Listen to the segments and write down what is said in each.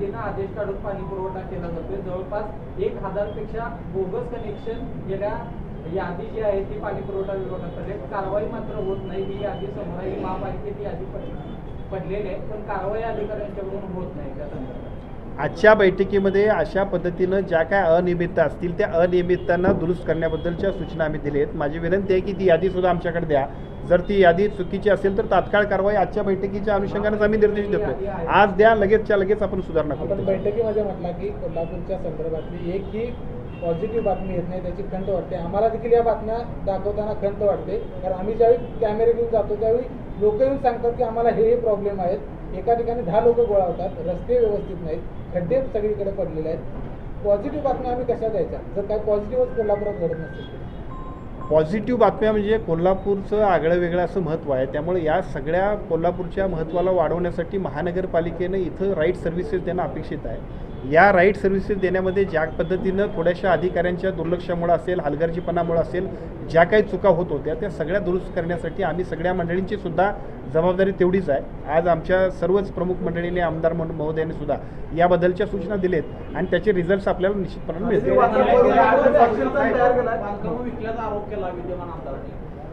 पद्धतीनं आदेश काढून पाणी पुरवठा केला जातोय. जवळपास एक हजारपेक्षा बोगस कनेक्शन गेल्या यादी जी आहे ती पाणी पुरवठा विभागाकडे. कारवाई मात्र होत नाही. ही यादी समोर आहे. ही महापालिकेची यादी पडलेली आहे. पण कारवाई अधिकाऱ्यांच्याकडून होत नाही त्या संदर्भात. आजच्या बैठकीमध्ये अशा पद्धतीनं ज्या काय अनियमितता असतील त्या अनियमिततांना दुरुस्त करण्याबद्दलच्या सूचना आम्ही दिल्या आहेत माझी विनंती आहे की ती यादीसुद्धा आमच्याकडे द्या. जर ती यादी चुकीची असेल तर तात्काळ कारवाई आजच्या बैठकीच्या अनुषंगानेच आम्ही निर्देश देतोय. आज द्या लगेचच्या लगेच आपण सुधारणा आपण करू बैठकीमध्ये म्हटलं की कोल्हापूरच्या संदर्भातली एकही पॉझिटिव्ह बातमी येत नाही त्याची खंत वाटते. आम्हाला देखील या बातम्या दाखवताना खंत वाटते. कारण आम्ही ज्यावेळी कॅमेरे घेऊन जातो त्यावेळी लोक येऊन सांगतात की आम्हाला हे हे प्रॉब्लेम आहेत. एका ठिकाणी दहा लोक गोळा होतात रस्ते व्यवस्थित नाहीत खड्डे सगळीकडे पडलेले आहेत. पॉझिटिव्ह बातम्या आम्ही कशा द्यायच्या? जर काय पॉझिटिव्हच कोल्हापुरात घडत नसेल. पॉझिटिव्ह बातम्या म्हणजे कोल्हापूरचं आगळं वेगळं असं महत्त्व आहे. त्यामुळे या सगळ्या कोल्हापूरच्या महत्त्वाला वाढवण्यासाठी महानगरपालिकेनं इथं राईट सर्व्हिसेस देणं अपेक्षित आहे. या राईट सर्व्हिसेस देण्यामध्ये ज्या पद्धतीनं थोड्याशा अधिकाऱ्यांच्या दुर्लक्षामुळं असेल हलगर्जीपणामुळं असेल ज्या काही चुका होत होत्या त्या सगळ्या दुरुस्त करण्यासाठी आम्ही सगळ्या मंडळींची सुद्धा जबाबदारी तेवढीच आहे आज आमच्या सर्वच प्रमुख मंडळींनी आमदार महोदयांनी सुद्धा याबद्दलच्या सूचना दिलेत आणि त्याचे रिझल्ट्स आपल्याला निश्चितपणे मिळतील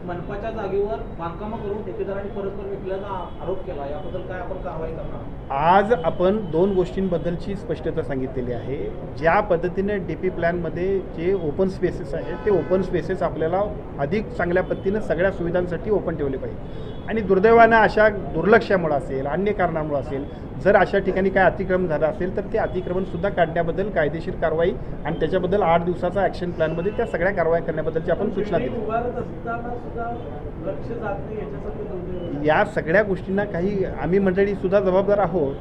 मनपाच्या जागेवर बांधकाम करून ठेकेदारांनी परस्पर विकल्याचा आरोप केला. याबद्दल काय आपण कारवाई करणार आज आपण दोन गोष्टींबद्दलची स्पष्टता सांगितलेली आहे. ज्या पद्धतीने डी पी प्लॅनमध्ये जे ओपन स्पेसेस आहेत ते ओपन स्पेसेस आपल्याला अधिक चांगल्या पद्धतीनं सगळ्या सुविधांसाठी ओपन ठेवले पाहिजे. आणि दुर्दैवानं अशा दुर्लक्षामुळं असेल अन्य कारणामुळं असेल जर अशा ठिकाणी काय अतिक्रमण झालं असेल तर ते अतिक्रमणसुद्धा काढण्याबद्दल कायदेशीर कारवाई आणि त्याच्याबद्दल आठ दिवसाचा ॲक्शन प्लॅनमध्ये त्या सगळ्या कारवाई करण्याबद्दलची आपण सूचना दिली. दुर्दैव. या सगळ्या गोष्टींना काही आम्ही मंडळीसुद्धा जबाबदार आहोत.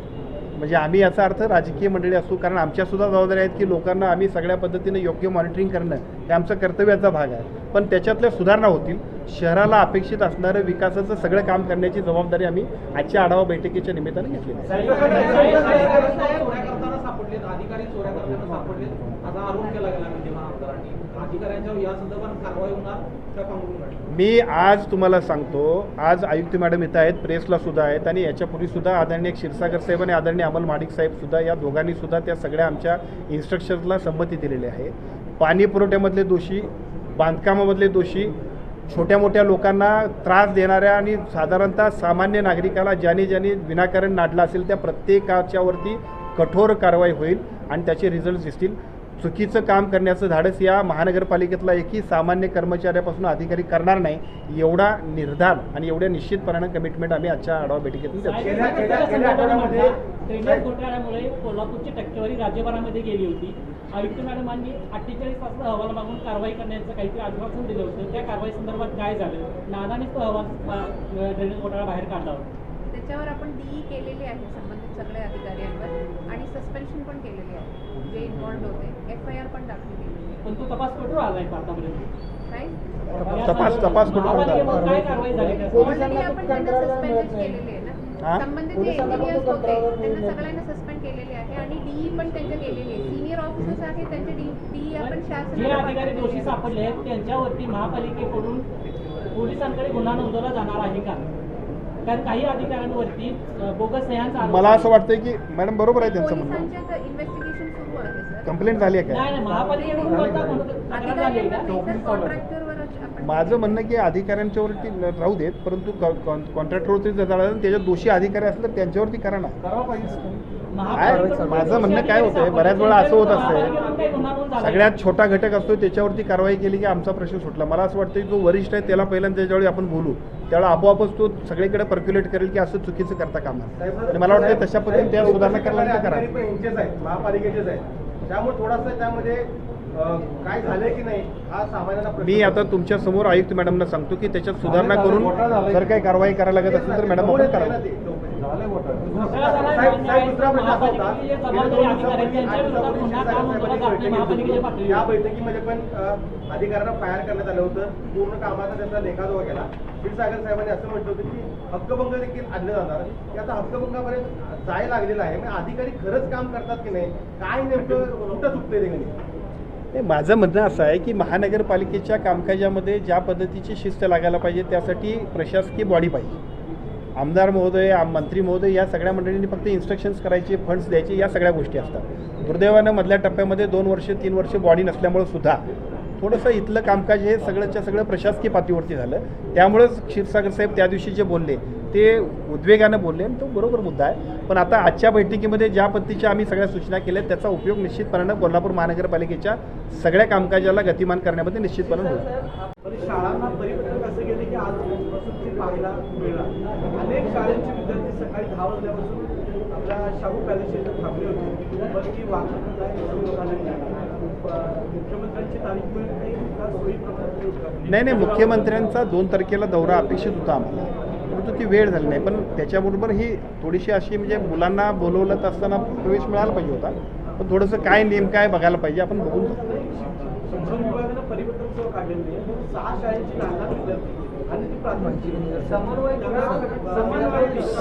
म्हणजे आम्ही याचा अर्थ राजकीय मंडळी असू कारण आमच्यासुद्धा जबाबदारी आहेत की लोकांना आम्ही सगळ्या पद्धतीने योग्य मॉनिटरिंग करणं हे आमचं कर्तव्याचा भाग आहे. पण त्याच्यातल्या सुधारणा होतील. शहराला अपेक्षित असणारं विकासाचं सगळं काम करण्याची जबाबदारी आम्ही आजच्या आढावा बैठकीच्या निमित्तानं घेतलेली आहे मी आज तुम्हाला सांगतो आज आयुक्त मॅडम इथं आहेत प्रेसला सुद्धा आहेत आणि याच्यापूर्वी सुद्धा आदरणीय क्षीरसागर साहेब आणि आदरणीय अमल माडिक साहेब सुद्धा या दोघांनी सुद्धा त्या सगळ्या आमच्या इन्स्ट्रक्शन्सला संमती दिलेली आहे पाणी पुरवठ्यामधले दोषी बांधकामामधले दोषी छोट्या मोठ्या लोकांना त्रास देणाऱ्या आणि साधारणतः सामान्य नागरिकाला ज्याने ज्याने विनाकारण नाडलं असेल त्या प्रत्येकाच्यावरती कठोर कारवाई होईल आणि त्याचे रिझल्ट दिसतील. चुकीचं काम करण्याचं धाडस या महानगरपालिकेतला एकही सामान्य कर्मचाऱ्यापासून अधिकारी करणार नाही एवढा निर्धार आणि एवढ्या निश्चितपणानं कमिटमेंट आम्ही आजच्या आढावा बैठकीतून देतो. ड्रेनेज घोटाळ्यामुळे कोल्हापूरची टक्केवारी राज्यभरामध्ये गेली होती. आयुक्त मॅडमांनी अठ्ठेचाळीस तासाचा अहवाल मागून कारवाई करण्याचं काहीतरी आश्वासन दिलं होतं. त्या कारवाई संदर्भात काय झालं? नानानेच तो अहवाल ड्रेनेज घोटाळा बाहेर काढला होता. त्याच्यावर आपण डीई केलेली आहे संबंधित सगळ्या अधिकाऱ्यांवर आणि सस्पेन्शन पण केलेली आहे. जे इन्व्हॉल्ड होते एफ आय आर पण दाखल पण तो तपास कुठून आलाय आतापर्यंत काय तपास- तपास कुठून होता? काय कारवाई झाली ऑलरेडी आपण त्यांना. केलेली आहे हा? ना संबंधित जे इंजिनियर्स होते त्यांना सगळ्यांना सस्पेंड केलेले आहे आणि डीई पण त्यांच्या केलेली आहे सिनियर ऑफिसर्स आहेत त्यांचे डीई आपण जे शासनाला अधिकारी पाठवलेले दोषी. सापडले आहेत त्यांच्यावरती महापालिकेकडून पोलिसांकडे गुन्हा नोंदवला जाणार आहे का कारण काही अधिकाऱ्यांवरती अ, बोगस सह्यांचा आरोप मला आहे. असं वाटतं की मॅडम बरोबर आहे त्यांचं म्हणणं पोलिसांच्या इन्व्हेस्टिगेशन कंप्लेंट झाली आहे नाही काय माझं म्हणणं की अधिकाऱ्यांच्यावरती राहू देत परंतु कॉन्ट्रॅक्टरवरती जर झालं त्याच्यात दोषी अधिकारी असले तर त्यांच्यावरती करा ना. काय माझं म्हणणं काय होतंय बऱ्याच वेळा असं होत असतंय सगळ्यात छोटा घटक असतो त्याच्यावरती कारवाई केली की आमचा प्रश्न सुटला. मला असं वाटतं की जो वरिष्ठ आहे त्याला पहिल्यांदा त्याच्यावेळी आपण बोलू. त्यावेळेला आपोआपच तो सगळीकडे पर्क्युलेट करेल की असं चुकीचं करता कामा. आणि मला वाटतं तशा पद्धतीने त्या सुधारणा करायला करा. महापालिकेचेच आहेत. त्यामुळे थोडासा त्यामध्ये काय झालंय की नाही हा सामान्यांना मी आता तुमच्यासमोर आयुक्त मॅडमना सांगतो की त्याच्यात सुधारणा करून जर काही कारवाई करायला लागत असेल तर मॅडम आपण करा या बैठकीमध्ये पण अधिकाऱ्यांना फायर करण्यात आलं होतं. पूर्ण कामाचा त्यांचा लेखाजोखा केला. क्षीरसागर साहेबांनी असं म्हटलं होतं की हक्कभंग देखील आणलं जाणार. की आता हक्कभंगापर्यंत जायला लागलेलं आहे. म्हणजे अधिकारी खरंच काम करतात की नाही? काय नेमकं कुठं चुकतंय ते माझं म्हणणं असं आहे की महानगरपालिकेच्या कामकाजामध्ये ज्या पद्धतीची शिस्त लागायला पाहिजे त्यासाठी प्रशासकीय बॉडी पाहिजे. आमदार महोदय आम मंत्री महोदय या सगळ्या मंडळींनी फक्त इन्स्ट्रक्शन्स करायचे फंड्स द्यायचे या सगळ्या गोष्टी असतात. दुर्दैवानं मधल्या टप्प्यामध्ये दोन वर्ष तीन वर्ष बॉडी नसल्यामुळं सुद्धा थोडंसं इथलं कामकाज हे सगळंच्या सगळं प्रशासकीय पातळीवरती झालं. त्यामुळंच क्षीरसागर साहेब त्या दिवशी जे बोलले ते उद्वेगानं बोलले आणि तो बरोबर मुद्दा आहे. पण आता आजच्या बैठकीमध्ये ज्या पद्धतीच्या आम्ही सगळ्या सूचना केल्या त्याचा उपयोग निश्चितपणानं कोल्हापूर महानगरपालिकेच्या सगळ्या कामकाजाला गतिमान करण्यामध्ये निश्चितपणे होईल पण शाळांना परिवर्तन असं गेले की आजपासून ते पाहायला मिळणार. अनेक शाळांचे विद्यार्थी सकाळी दहा वाजल्यापासून आपल्या शाहू पॅलेस इथं थांबले होते. पण ती वाहतूक काय नाही. नाही नाही मुख्यमंत्र्यांचा दोन तारखेला दौरा अपेक्षित होता आम्हाला. परंतु ती वेळ झाली नाही. पण त्याच्याबरोबर ही थोडीशी अशी म्हणजे मुलांना बोलवलं असताना प्रवेश मिळाला पाहिजे होता. पण थोडंसं काय नेमकं आहे बघायला पाहिजे आपण बघून सहा शाळेची लहान विद्यार्थी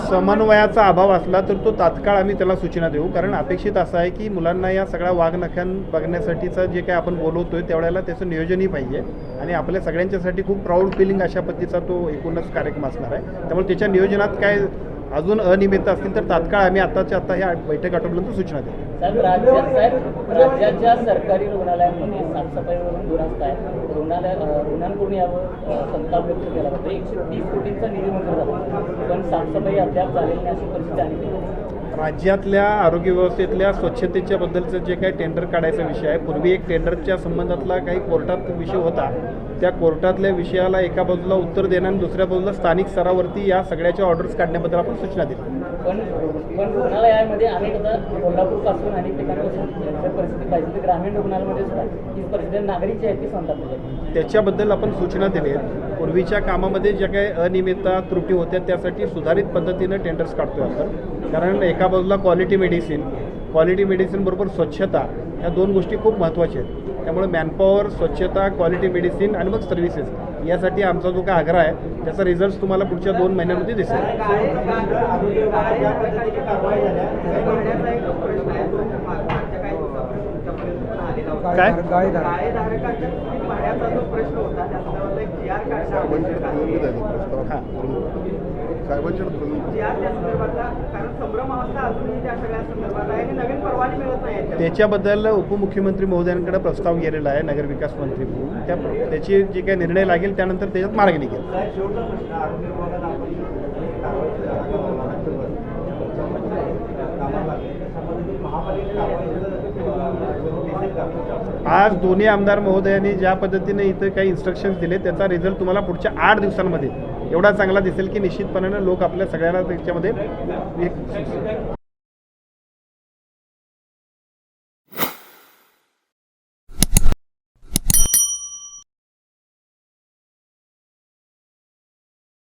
समन्वयाचा अभाव असला तर तो तात्काळ आम्ही त्याला सूचना देऊ. कारण अपेक्षित असं आहे की मुलांना या सगळ्या वाघनख्यां बघण्यासाठीचं जे काय आपण बोलवतोय त्यावेळेला त्याचं नियोजनही पाहिजे. आणि आपल्या सगळ्यांच्यासाठी खूप प्राऊड फिलिंग अशा पद्धतीचा तो एकूणच कार्यक्रम असणार आहे. त्यामुळे त्याच्या नियोजनात काय अजून अनियमित असतील तर तात्काळ आम्ही आताच्या आता ह्या बैठक आठवल्यानंतर सूचना देऊ. साहेब राज्यात साहेब राज्याच्या सरकारी रुग्णालयांमध्ये साफसफाईवरून दुरास्त आहे. रुग्णालय रुग्णांकडून यावर संताप व्यक्त केला जातो. एकशे तीस कोटींचा निधी मंजूर झाला. पण साफसफाई अद्याप झालेली अशी परिस्थिती आणि राज्यातल्या आरोग्य व्यवस्थेतल्या स्वच्छतेच्या बद्दलचं जे काही टेंडर काढायचा विषय आहे पूर्वी एक टेंडरच्या संबंधातला काही कोर्टात विषय होता. त्या कोर्टातल्या विषयाला एका बाजूला उत्तर देणं आणि दुसऱ्या बाजूला स्थानिक स्तरावरती या सगळ्याच्या ऑर्डर्स काढण्याबद्दल आपण सूचना दिली. पण पण रुग्णालयामध्ये अनेक आता कोल्हापूरपासून अनेक ठिकाणापासून परिस्थिती पाहिजे. ग्रामीण रुग्णालयामध्ये सुद्धा ही परिस्थिती नागरिक जे आहेत ती त्याच्याबद्दल आपण सूचना आहेत पूर्वीच्या कामामध्ये ज्या काही अनियमितता त्रुटी होत्या त्यासाठी सुधारित पद्धतीनं टेंडर्स काढतोय आपण. कारण एका बाजूला क्वालिटी मेडिसिन क्वालिटी मेडिसिनबरोबर स्वच्छता ह्या दोन गोष्टी खूप महत्त्वाच्या आहेत. त्यामुळे मॅनपॉवर स्वच्छता क्वालिटी मेडिसिन आणि मग सर्व्हिसेस यासाठी आमचा जो काय आग्रह आहे त्याचा रिझल्ट तुम्हाला पुढच्या दोन महिन्यांमध्ये दिसेल. काय? गायधारकाच्या त्याच्याबद्दल उपमुख्यमंत्री महोदयांकडे प्रस्ताव गेलेला आहे नगरविकास मंत्री म्हणून. त्या त्याची जे काही निर्णय लागेल त्यानंतर त्याच्यात मार्ग निघेल महापालिकेला प्रश्न आरोग्य विभागात आपण आज दोन्ही आमदार महोदयांनी ज्या पद्धतीने इथं काही इन्स्ट्रक्शन्स दिले त्याचा रिझल्ट तुम्हाला पुढच्या आठ दिवसांमध्ये एवढा चांगला दिसेल की निश्चितपणानं लोक आपल्या सगळ्यांना त्याच्यामध्ये एक